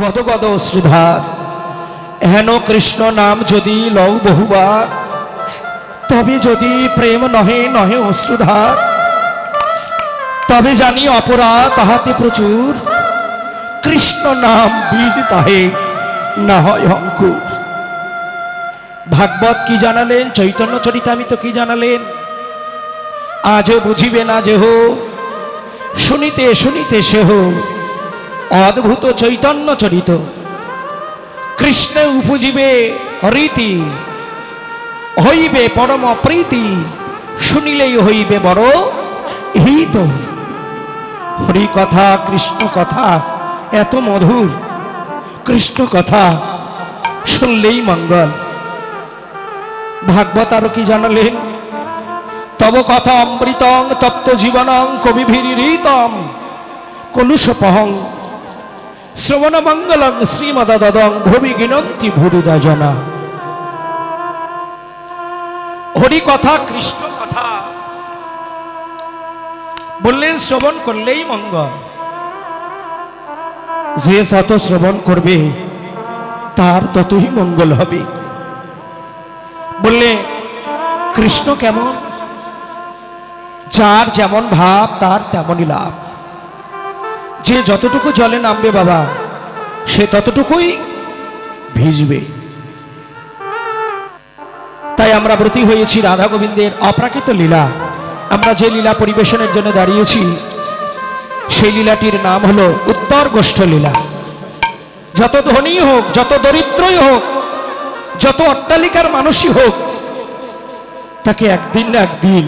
গদ গদ অশ্রুধার। হেন কৃষ্ণ নাম যদি লও বহুবার, তবে যদি প্রেম নহে নহে অশ্রুধার। তবে জানি অপরাধ তাহাতে প্রচুর, কৃষ্ণ নাম বীজ তাহে না হয় অঙ্কুর। ভাগবত কি জানালেন, চৈতন্য চরিতামিত কি জানালেন? আজও বুঝিবে না যে হো, শুনিতে শুনিতে সেহ অদ্ভুত চৈতন্য চরিত। কৃষ্ণ উপজিবে রীতি হইবে পরম প্রীতি, শুনিলেই হইবে বড় হিত। হরি কথা কৃষ্ণ কথা, এত মধুর কৃষ্ণ কথা, শুনলেই মঙ্গল। ভাগবত আরও কি জানালেন? তব কথা অমৃতং তপ্ত জীবনং কবিভিরিতম কলুষপহং শ্রবণ মঙ্গলং শ্রীমদদং ভূমি গিনন্তি ভুরিদা জনা হরি কথা কৃষ্ণ কথা বললেন, শ্রবণ করলেই মঙ্গল। যে শত শ্রবণ করবে, তার ততই মঙ্গল হবে। বললে কৃষ্ণ কেমন? যার যেমন ভাব, তার তেমনই লাভ। যে যতটুকু জলে নামবে বাবা, সে ততটুকুই ভিজবে। তাই আমরা ব্রতী হয়েছি রাধা গোবিন্দের অপ্রাকৃত লীলা। আমরা যে লীলা পরিবেশনের জন্য দাঁড়িয়েছি, সেই লীলাটির নাম হলো উত্তর গোষ্ঠ লীলা। যত ধনী হোক, যত দরিদ্রই হোক, যত অট্টালিকার মানুষই হোক, তাকে একদিন না একদিন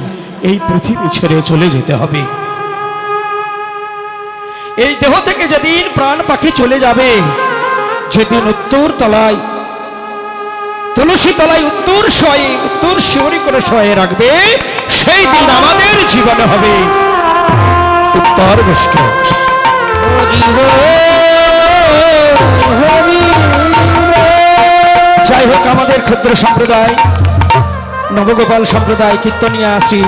এই পৃথিবী ছেড়ে চলে যেতে হবে। এই দেহ থেকে যেদিন প্রাণ পাখি চলে যাবে, যেদিন উত্তর তলায়, তুলসী তলায় উত্তর শয়ে, উত্তর শিবরি করে শয়ে রাখবে, সেই দিন আমাদের জীবনে হবে। উত্তর গোষ্ঠ যাই হোক, আমাদের ক্ষুদ্র সম্প্রদায়, নবগোপাল সম্প্রদায়, কীর্তনিয়া শ্রী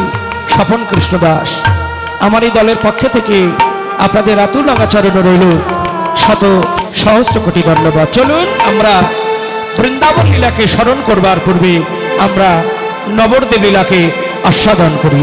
স্বপন কৃষ্ণ দাস আমার এই দলের পক্ষে থেকে আপনাদের আতুল নাগাচরণ রইল। শত সহস্র কোটি ধন্যবাদ। চলুন, আমরা বৃন্দাবন লীলাকে স্মরণ করবার পূর্বে আমরা নবরদেব লীলাকে আস্বাদন করি।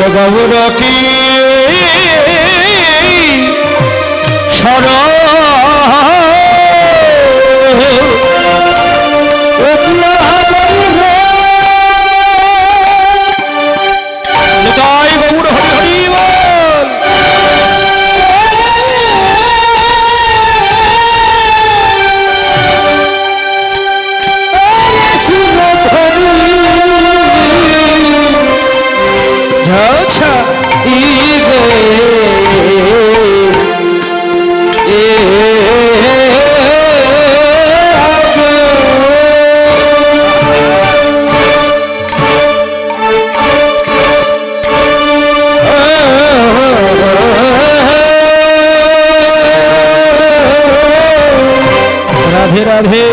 ওর গৌর রাধে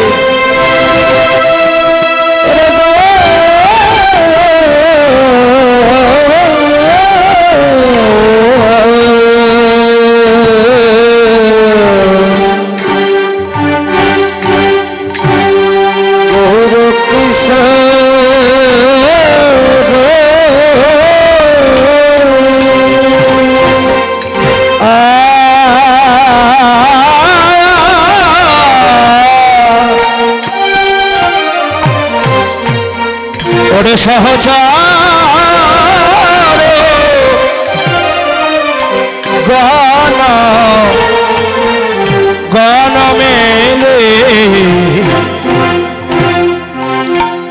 গণ মেলে।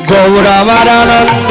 গৌরবার আনন্দেবী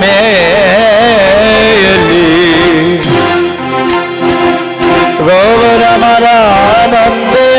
মেলি গৌর আমার আনন্দে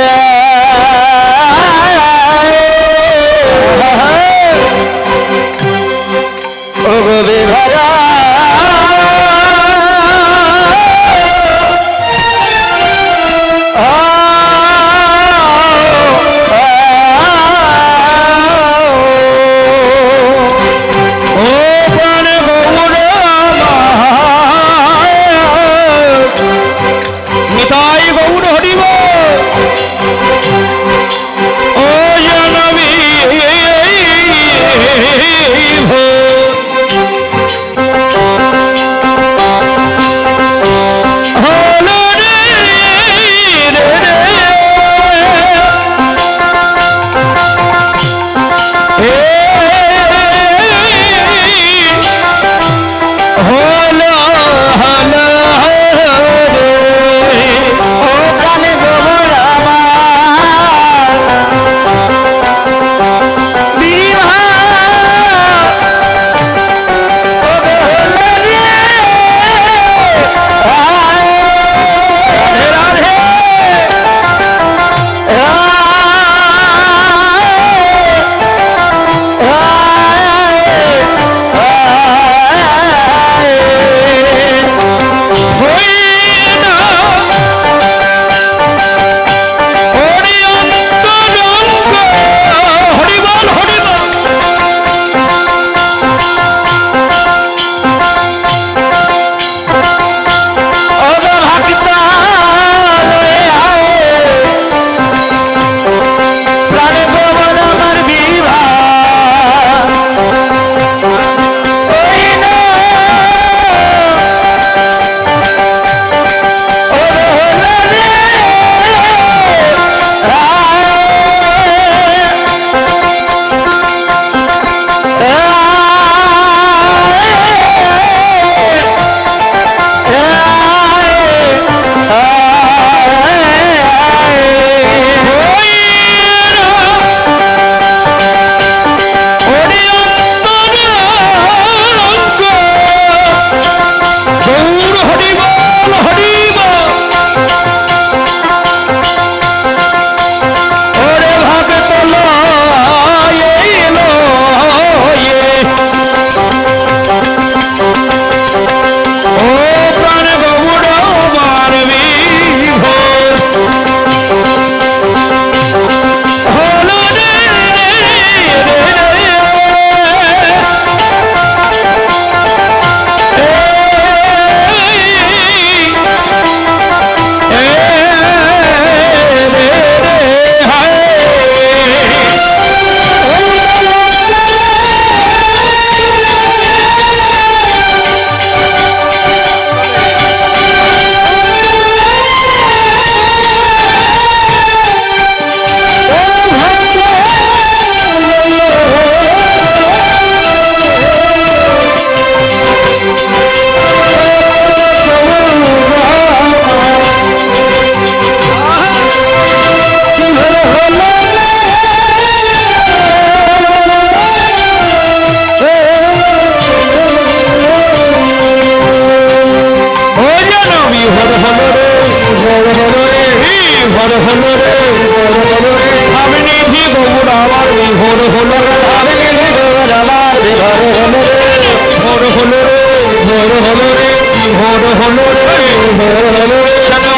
হলো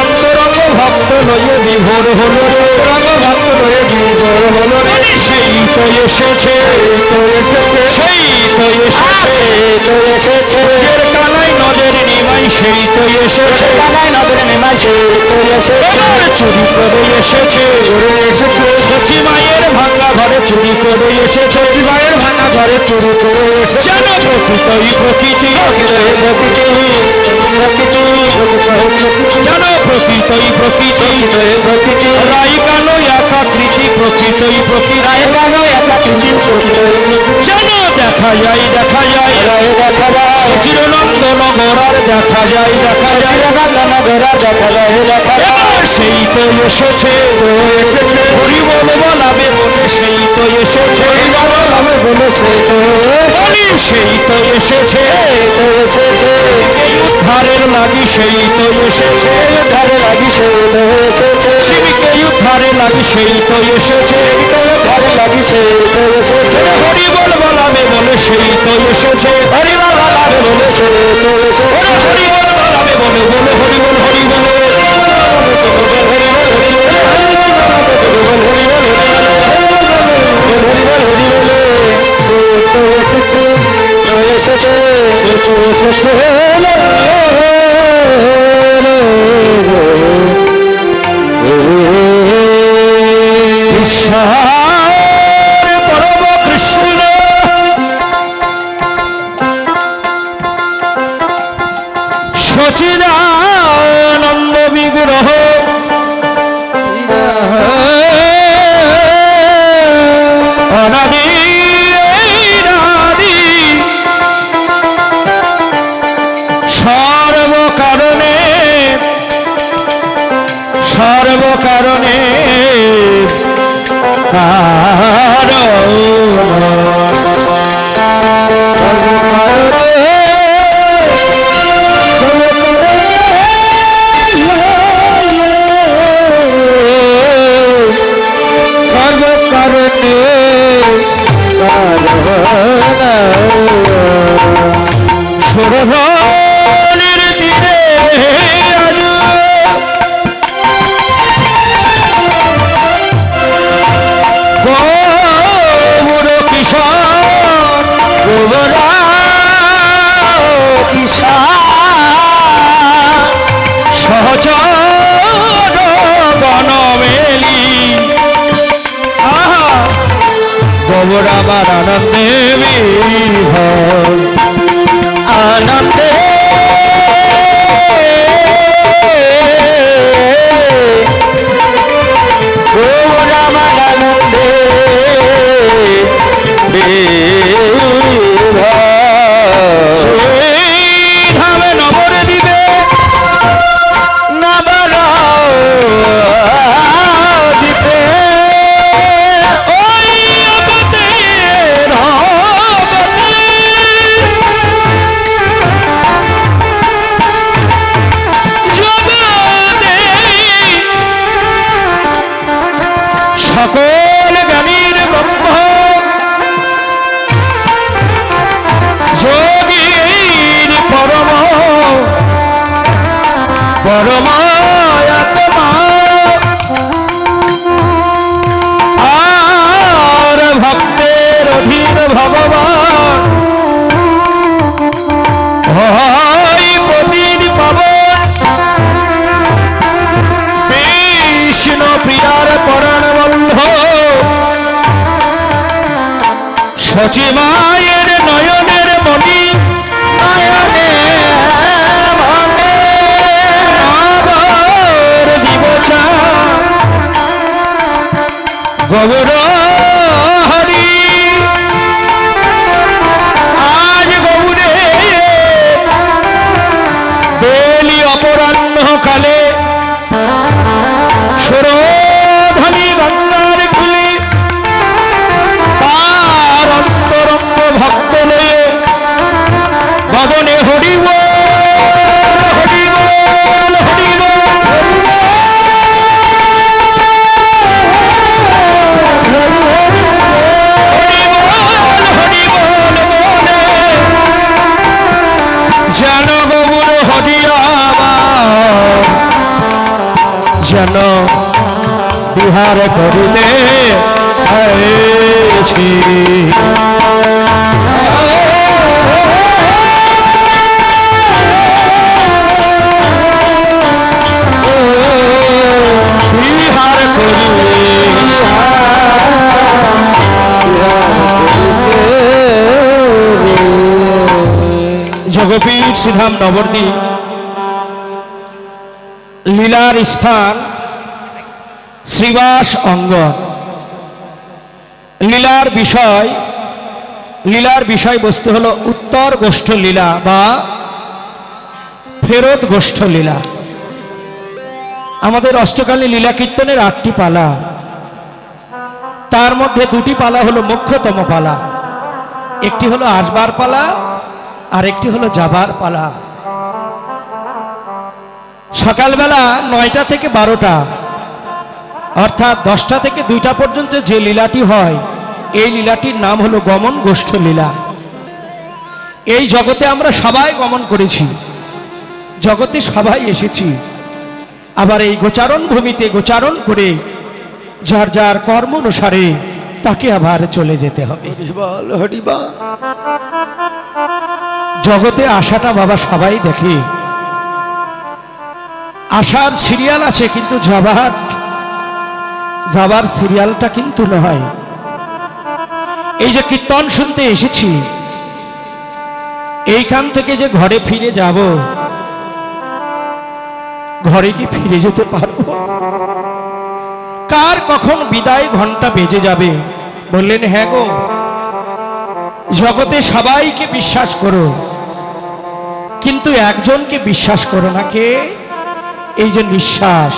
অন্তরঙ্গ ভক্ত লয়ে বিভোর হলো রঙ্গ ভক্ত লয়ে বড় হলো সেই তো এসেছে। তো এসেছে সেই তো এসেছে। তো এসেছে নদের নিমাই সেই তো এসেছে। কানাই নদের নেমাই সেই তো এসেছে। চুরি করে এসেছে। ঘুরে এসেছে। সচি মায়ের ভাঙা ঘরে চুরি করে এসেছে। মায়ের ভাঙা ঘরে চুরি করে এসেছে। প্রকৃতই প্রকৃতি। প্রকৃতি। প্রকৃতি যেন প্রকৃতই প্রকৃতি। প্রকৃতি। রাই কালো একাকৃতি প্রকৃতই প্রকৃতি। রায় গানো একা কৃতি প্রকৃতি যেন দেখা যায় দেখা যায় দেখা যায় চিরনন্দন গোড়ার দেখা যায় দেখা যায় চিরকাল ঘোরা দেখা যায় দেখা সেই তো এসেছে। হরি বল বলাবে বলে সেই তো এসেছে। আমি বলেছে তো সেই তো এসেছে। এসেছে লাগি সেই তো এসেছে। ধারে লাগি সে তো এসেছে। শিবিকে লাগি সেই তো এসেছে। ধারে লাগি সে তো এসেছে হরি বল বলাবে বলে সেই তো এসেছে। হরি বাবা বলে বলেছে তো এসেছে। হরি বল বলাবে বলে বলে হরি বল হরি বলে। সর্বকারণে আমার আনন্দে বিভোর। আনন্দে নবর দিবে। দিতে পরম আত্মা আর ভক্তের অধীন ভগবান। হয় প্রতিদিন পাবন। বিষ্ণু প্রিয়ার পরাণ বন্ধ। সচিমায়ের গৌর বিহার করিতে হয়েছি জগপীঠ শ্রীধাম নবদ্বীপ লীলার স্থান শ্রীবাস অঙ্গন লীলার বিষয়, লীলার বিষয়বস্তু হলো উত্তর গোষ্ঠ লীলা বা ফেরত গোষ্ঠ লীলা। আমাদের অষ্টকালী লীলা কীর্তনের আটটি পালা। তার মধ্যে দুটি পালা হলো মুখ্যতম পালা। একটি হলো আসবার পালা আর একটি হলো যাবার পালা। সকালবেলা নয়টা থেকে বারোটা অর্থাৎ দশটা থেকে দুইটা পর্যন্ত যে লীলাটি হয় এই লীলাটির নাম হলো গমন গোষ্ঠ লীলা। এই জগতে আমরা সবাই গমন করেছি জগতে সবাই এসেছি। আবার এই গোচারণ ভূমিতে গোচারণ করে যার যার কর্ম অনুসারে তাকে আবার চলে যেতে হবে। জগতে আশাটা বাবা সবাই দেখে। আশার সিরিয়াল আছে কিন্তু যাবার যাবার সিরিয়ালটা কিন্তু নয়। এই যে কীর্তন শুনতে এসেছি, এইখান থেকে যে ঘরে ফিরে যাব, ঘরে কি ফিরে যেতে পারব? কার কখন বিদায় ঘণ্টা বেজে যাবে? বললেন হ্যাঁ গো, জগতে সবাইকে বিশ্বাস করো, কিন্তু একজনকে বিশ্বাস করো না কে? এই যে নিঃশ্বাস।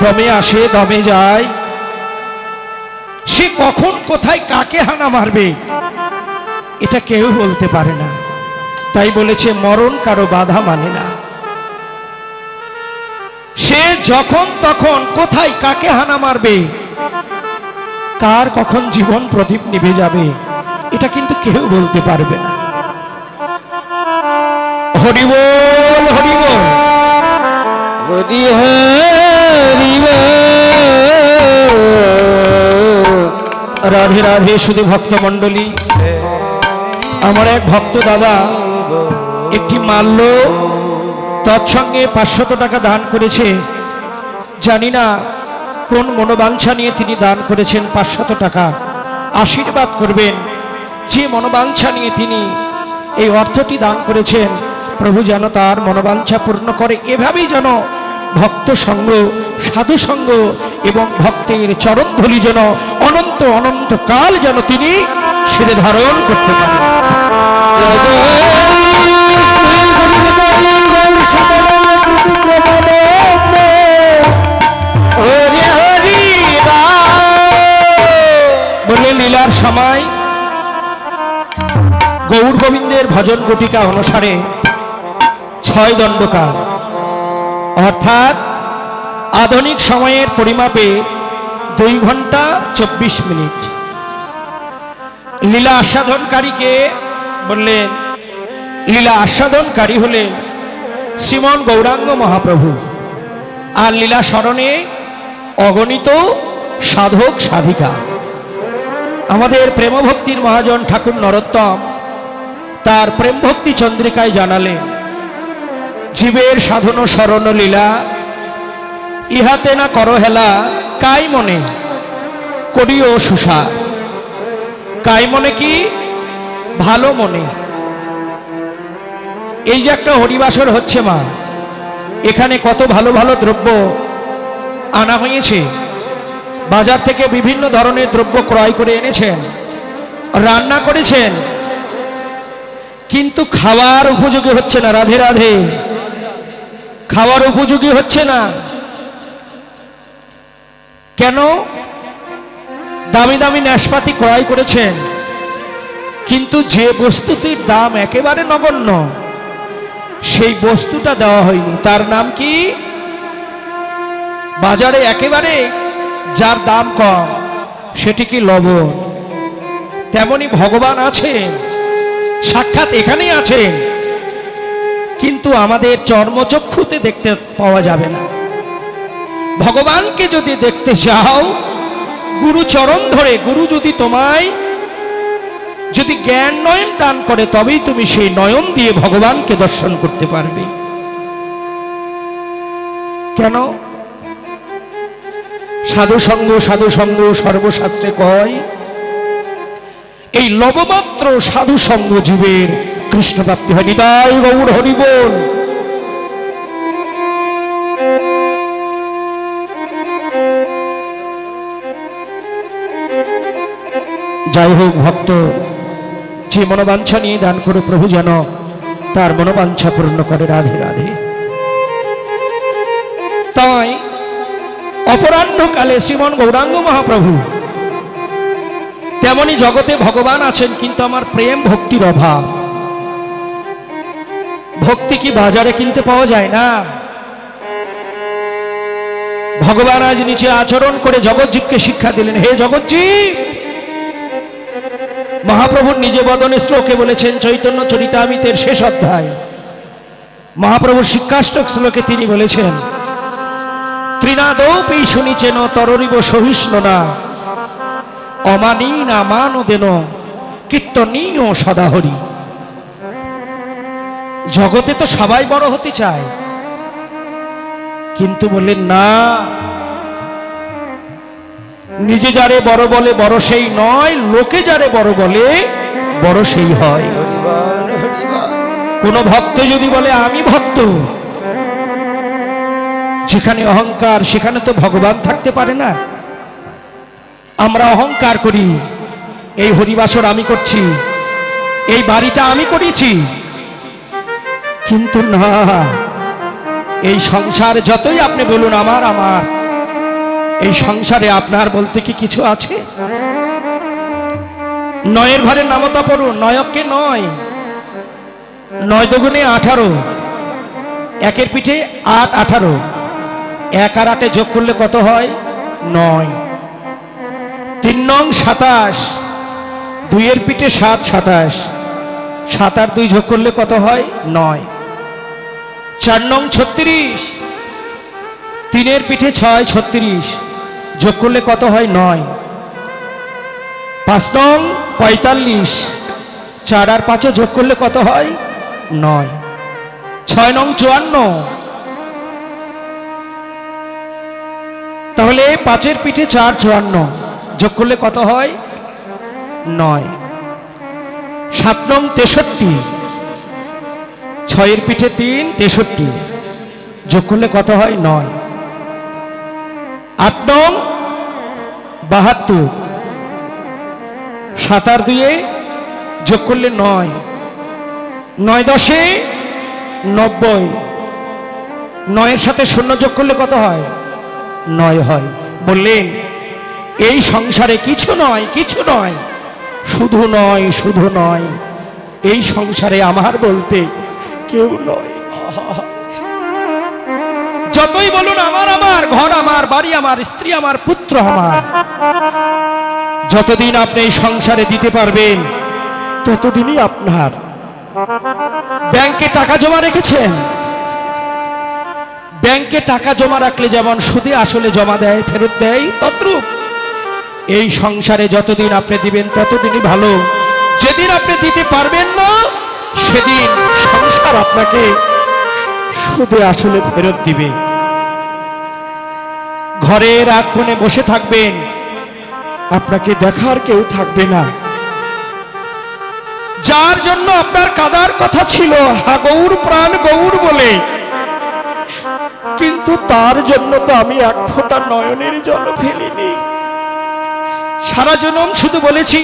দমে আসে, দমে যায়। সে কখন কোথায় কাকে হানা মারবে, এটা কেউ বলতে পারে না। তাই বলেছে, মরণ কারও বাধা মানে না। সে যখন তখন কোথায় কাকে হানা মারবে, কার কখন জীবন প্রদীপ নিভে যাবে, এটা কিন্তু কেউ বলতে পারবে না। হরিবল হরিবল হরি রাধে রাধে, শুধু ভক্ত মণ্ডলী। আমার এক ভক্ত দাদা একটি মাল্য তৎসঙ্গে পাঁচশত টাকা দান করেছে। জানি না কোন মনোবাঞ্ছা নিয়ে তিনি দান করেছেন পাঁচশত টাকা। আশীর্বাদ করবেন। যে মনোবাঞ্ছা নিয়ে তিনি এই অর্থটি দান করেছেন, প্রভু যেন তার মনোবাঞ্ছা পূর্ণ করে। এভাবেই যেন ভক্ত সঙ্গ, সাধু সঙ্গ এবং ভক্তের চরণধলি যেন অনন্ত অনন্ত কাল যেন তিনি সেরে ধারণ করতে পারেন। বললেন, লীলার সময় গৌর গোবিন্দের ভজন গুটিকা অনুসারে ছয় দণ্ডকাল অর্থাৎ আধুনিক সময়ের পরিমাপে দুই ঘণ্টা চব্বিশ মিনিট। লীলা আস্বাদনকারীকে বললেন, লীলা আস্বাদনকারী হলেন শ্রীমন গৌরাঙ্গ মহাপ্রভু আর লীলা স্মরণে অগণিত সাধক সাধিকা। আমাদের প্রেমভক্তির মহাজন ঠাকুর নরোত্তম তার প্রেম ভক্তি চন্দ্রিকায় জানালেন জীবের সাধন স্মরণ লীলা। ইহাতে না করহেলা কাই মনে? করিও সুষা কাই মনে কি? ভালো মনে। এই যে একটা হরিবাসর হচ্ছে মা, এখানে কত ভালো ভালো দ্রব্য আনা হয়েছে। বাজার থেকে বিভিন্ন ধরনের দ্রব্য ক্রয় করে এনেছেন, রান্না করেছেন, কিন্তু খাওয়ার উপযোগী হচ্ছে না। রাধে রাধে। খাওয়ার উপযোগী হচ্ছে না। কেন? দামি দামি নাশপাতি ক্রয় করেছেন। কিন্তু যে বস্তুটির দাম একেবারে নগণ্য, সেই বস্তুটা দেওয়া হয়নি। তার নাম কি? বাজারে একেবারে যার দাম কম, সেটি কি লবণ? তেমনি ভগবান আছেন, সাক্ষাৎ এখানেই আছেন। কিন্তু আমাদের চর্মচক্ষুতে দেখতে পাওয়া যাবে না। ভগবানকে যদি দেখতে চাও, গুরু চরণ ধরে, গুরু যদি তোমায় যদি জ্ঞান নয়ন দান করে, তবেই তুমি সেই নয়ন দিয়ে ভগবানকে দর্শন করতে পারবে। কেন? সাধু সঙ্গ সাধু সঙ্গ সর্বশাস্ত্রে কয়, এই লবমাত্র সাধু সঙ্গ জীবের কৃষ্ণ প্রাপ্তি হয়। নিতাই গৌর হরিবোল যাই হোক ভক্ত, যে মনোবাঞ্ছা নিয়ে দান করে প্রভু যেন, তার মনোবাঞ্ছা পূর্ণ করে রাধে রাধে। তাই অপরাহ্নকালে শ্রীমন গৌরাঙ্গ মহাপ্রভু, তেমনি জগতে ভগবান আছেন, কিন্তু আমার প্রেম ভক্তির অভাব। ভক্তি কি বাজারে কিনতে পাওয়া যায় না? ভগবান আজ নিচে আচরণ করে জগৎজীবকে শিক্ষা দিলেন, হে জগৎজীব মহাপ্রভুর নিজে বদনে শ্লোকে বলেছেন, চৈতন্য চরিতামিতের শেষ অধ্যায়। মহাপ্রভুর শিক্ষাষ্টক শ্লোকে তিনি বলেছেন, ত্রিনাদৌপি শুনিছেন তররিব সহিষ্ণু না, অমানী না মানো দেন, কীর্তনীয় সদাহরি। জগতে তো সবাই বড় হতে চায়। কিন্তু বললেন, না, নিজে যারে বড় বলে বড় সেই নয়, লোকে যারে বড় বলে বড় সেই হয়। কোন ভক্ত যদি বলে, আমি ভক্ত, যেখানে অহংকার, সেখানে তো ভগবান থাকতে পারে না। আমরা অহংকার করি, এই হরিবাসর আমি করছি, এই বাড়িটা আমি করেছি। কিন্তু না। এই সংসার যতই আপনি বলুন আমার আমার। এই সংসারে আপনার বলতে কি কিছু আছে? নয়ের ঘরের নামতা পড়ুন, নয়ককে নয়। নয় দুগুণে আঠারো। একের পিঠে আট আঠারো। এক আর আটে যোগ করলে কত হয়? নয়। তিন নং সাতাশ। দুইয়ের পিঠে সাত সাতাশ। সাত আর দুই যোগ করলে কত হয়? নয়। চার নং ছত্রিশ। তিনের পিঠে ছয়, ছত্রিশ। যোগ করলে কত হয়? নয়। পাঁচ নং পঁয়তাল্লিশ। চার আর পাঁচে যোগ করলে কত হয়? নয়। ছয় নং চুয়ান্ন। তাহলে পাঁচের পিঠে চার, চুয়ান্ন। যোগ করলে কত হয়? নয়। সাত নং তেষট্টি। ছয়ের পিঠে তিন, তেষট্টি। যোগ করলে কত হয়? নয়। আট নং, বাহাত্তর। সাতার দুয়ে যোগ করলে নয়। নয় দশে নব্বই। নয়ের সাথে শূন্য যোগ করলে কত হয়? নয় হয়। বললেন, এই সংসারে কিছু নয় কিছু নয়। শুধু নয় শুধু নয়। এই সংসারে আমার বলতে কেউ নয়। যতই বলুন আমার আমার ঘর আমার বাড়ি আমার স্ত্রী আমার পুত্র আমার যতদিন আপনি এই সংসারে দিতে পারবেন ততদিনই আপনার। ব্যাংকে টাকা জমা রেখেছেন। ব্যাংকে টাকা জমা রাখলে যেমন সুদে আসলে জমা দেয় ফেরত দেয় তদ্রূপ এই সংসারে যতদিন আপনি দিবেন ততদিনই ভালো। যেদিন আপনি দিতে পারবেন না সেদিন সংসার আপনাকে সুদে আসলে ফেরত দিবে। ঘরের এক কোণে বসে থাকবেন, আপনাকে দেখার কেউ থাকবে না। যার জন্য আপনার কাদার কথা ছিল, হা গৌর প্রাণ গৌর বলে। কিন্তু তার জন্য তো আমি এক ফোঁটা নয়নের জল ফেলিনি। সারা জনম শুধু বলেছি